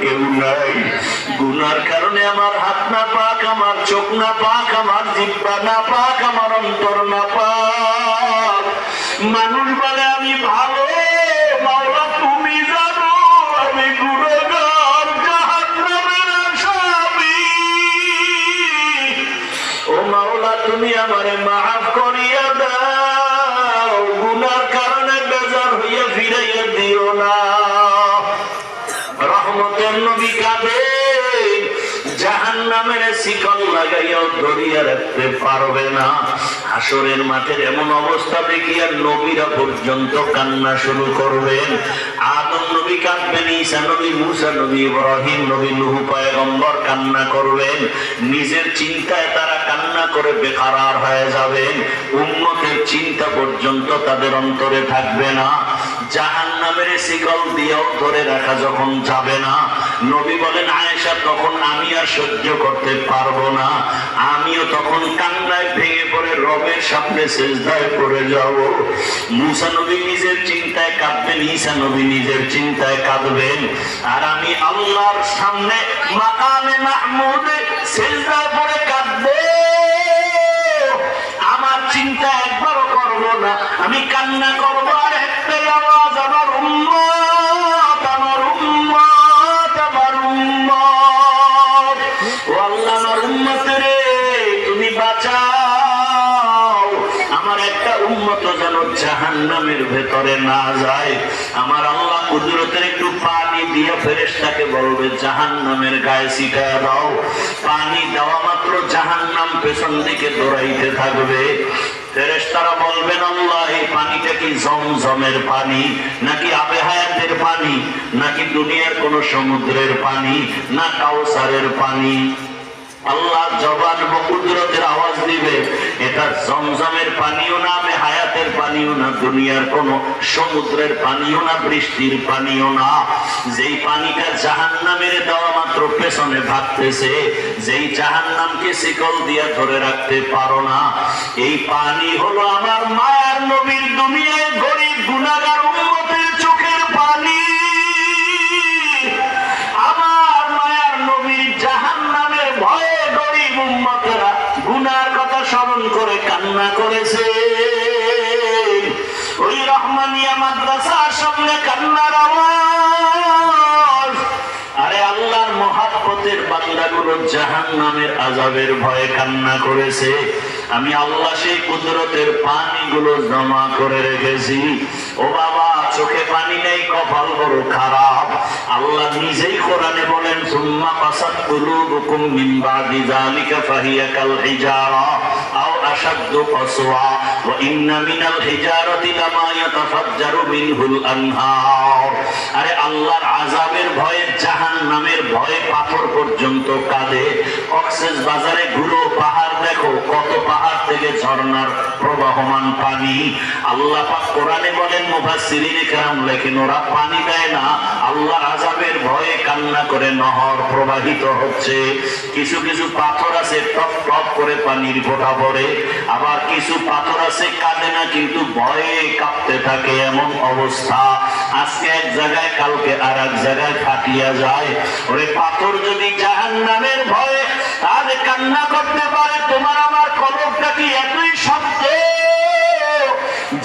কেউ নাই। গুনার কারণে আমার হাত না পাক, আমার চোখ না পাক, আমার জিব্বা না পাক, আমার অন্তর না পাক। মানুষ বলে আমি রহমতের কাঁদে শিকল ধরিয়া রাখতে পারবে না। মাঠের এমন অবস্থা দেখিয়া নবীরা পর্যন্ত কান্না শুরু করবেন। আদম নবী কাঁদবেন নবী, মুসা নবী, ইব্রাহিম নবী, নুহু পয়গম্বর কান্না করবেন। নিজের চিন্তায় তারা কান্না করে বেকারার হয়ে যাবেন। উন্মতের চিন্তা পর্যন্ত তাদের অন্তরে থাকবে না। জাহান নামের শিকল দিয়েও ধরে রাখা যখন যাবে না। নবী বলেন, আয়েশা, তখন আমি আর সহ্য করতে পারব না। আমিও তখন কান্নায় ভেঙে পড়ে রবের সামনে শেষদায় পড়ে যাব। মুসা নবী নিজের চিন্তায় কাঁদবেন, ঈসা নবী নিজের চিন্তায় কাঁদবেন। আর আমি আল্লাহর সামনে মাকামে মাহমুদে শেষদায় পড়ে কাঁদবো। আমার চিন্তা একবারও করব না। আমি কান্না করব আল্লাহ আমার তুমি বাঁচাও। আমার একটা যেন ভেতরে না যায়। আমার আল্লাহ কুদরতের একটু পানি দিয়ে বলবে গায়ে ছিটায় দাও। পানি দেওয়া মাত্র জাহান্নাম পেছন দিকে দৌড়াইতে থাকবে। ফেরেশতারা বলবেন, আল্লাহ, এই পানিটা কি জমজমের পানি, নাকি আবে হায়াতের পানি, নাকি দুনিয়ার কোন সমুদ্রের পানি, না কাউসারের পানি? আল্লাহ জবান কুদরতের আওয়াজ দিবে। এটা জমজমের পানিও না আবে হায়াতের পানিও না, দুনিয়ার কোন সমুদ্রের পানিও না, বৃষ্টির পানিও না। যেই পানিটা জাহান্নামের দেওয়া মাত্র পেছনে ভাবতেছে যেই জাহান নামকে শিকল দিয়ে ধরে রাখতে পারো না। এই পানি হলো আমার মায়ার নবীর দুনিয়ায় গরিব গুণাগার উন্মতের চোখের পানি আমার মায়ার নবীর জাহান নামের ভয়ে গরিব উম্মতেরা গুনার কথা স্মরণ করে কান্না করেছে ওই রহমানিয়া জাহান নামের আজাবের ভয়ে কান্না করেছে। আমি আল্লাহ সেই কুদরতের পানিগুলো জমা করে রেখেছি। ও বাবা, চোখে পানি নেই, কপাল বড় খারাপ। আল্লাহ নিজেই কোরআনে বলেন, সুম্মা কাসাত কুলুবুকুম ফাহিয়া কাল হিজারা। قسوة, وإن من الحجارة لما يتفجر منه الأنهار. আরে আল্লাহর আজাবের ভয়ে জাহান নামের ভয়ে পাথর পর্যন্ত কাঁদে। অক্সেস বাজারে ঘুরো দেখো কত পাহাড় থেকে ঝর্ণার প্রবাহমান পানি আল্লাহ পাক কোরআনে বলেন মুফাসসিরিন کرام লেখেন ওরা পানি দেয় না আল্লাহর আযাবের ভয়ে কান্না করে নহর প্রবাহিত হচ্ছে কিছু কিছু পাথর আছে টপ টপ করে পানির ফোঁটা পড়ে আবার কিছু পাথর আছে কাঁদে না কিন্তু ভয়ে কাঁপতে থাকে এমন অবস্থা আজকে এক জায়গায় কালকে আর এক জায়গায় ফাটিয়া যায় ওরে পাথর যদি জাহান্নামের ভয়ে আজ কান্না করতে পারে তোমার আমার কলমটা কি এতই শব্দ?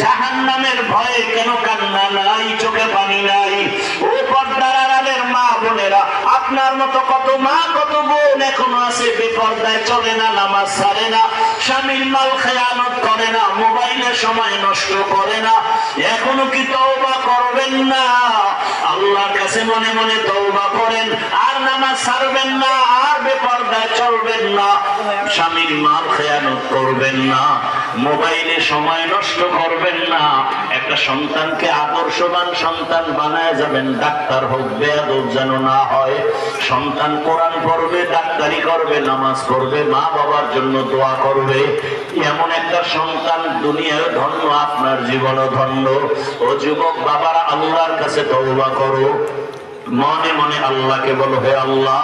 জাহান নামের ভয়ে কেন কান্না নাই, চোখে পানি নাই? ও পর্দার আড়ালের মা বোনেরা আপনার মতো কত মা, কত বোন এখনও আছে, বেপর্দায় চলে না, নামাজ ছাড়ে না, স্বামীর মাল খেয়ানত করে না মোবাইলে সময় নষ্ট করে না। এখনও কি তওবা করবেন না? আল্লাহর কাছে মনে মনে তওবা করেন, আর নামাজ ছাড়বেন না, আর বেপর্দায় চলবেন না। স্বামীর মাল করবেন না, মোবাইলে সময় নষ্ট করবেন না। একটা সন্তানকে আদর্শবান সন্তান বানায় যাবেন, ডাক্তার হোক, বেয়াদব যেন না হয়। সন্তান কোরআন পড়বে, ডাক্তারি করবে, নামাজ করবে মা বাবার জন্য দোয়া করবে। এমন একটা সন্তান দুনিয়ায় ধন্য, আপনার জীবনও ধন্য। ও যুবক বাবারা, আল্লাহর কাছে তওবা করো। মনে মনে আল্লাহকে বলো, হে আল্লাহ,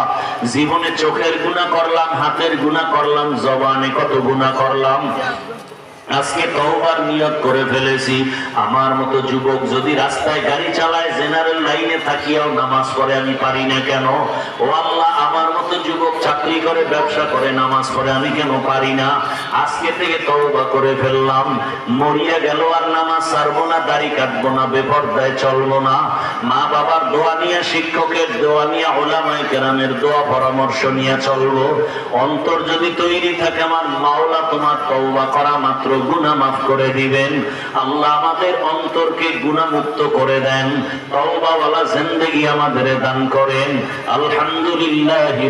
জীবনে চোখের গুণা করলাম, হাতের গুণা করলাম, জবানে কত গুণা করলাম। আজকে তওবার নিয়ত করে ফেলেছি। আমার মতো যুবক যদি রাস্তায় গাড়ি চালায় জেনারেল লাইনে থাকিয়াও নামাজ পড়ে আমি পারি না কেন? ও আল্লাহ, আমার মতো যুবক চাকরি করে ব্যবসা করে, নামাজ পড়ে, আমি কেন পারি না? আজকে থেকে তওবা করে ফেললাম। মরিয়া গেল আর নামাজ ছাড়বো না, দাড়ি কাটবো না, বেপর্দায় চলবো না। মা বাবার দোয়া নিয়ে, শিক্ষকের দোয়া নিয়ে ওলামাই কেরামের দোয়া পরামর্শ নিয়ে চলবো। অন্তর যদি তৈরি থাকে আমার মাওলা, তোমার তওবা করা মাত্র গুনাহ মাফ করে দিবেন। আল্লাহ আমাদের অন্তরকে গুনাহমুক্ত করে দেন। তওবাওয়ালা জিন্দেগি আমাদের দান করেন। আলহামদুলিল্লাহি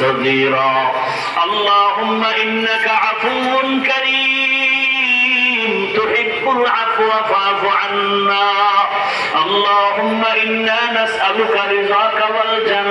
صغيرا. اللهم إنك عفو كريم. تحب العفو فاعف عنا. اللهم إنا نسألك رضاك والجنة.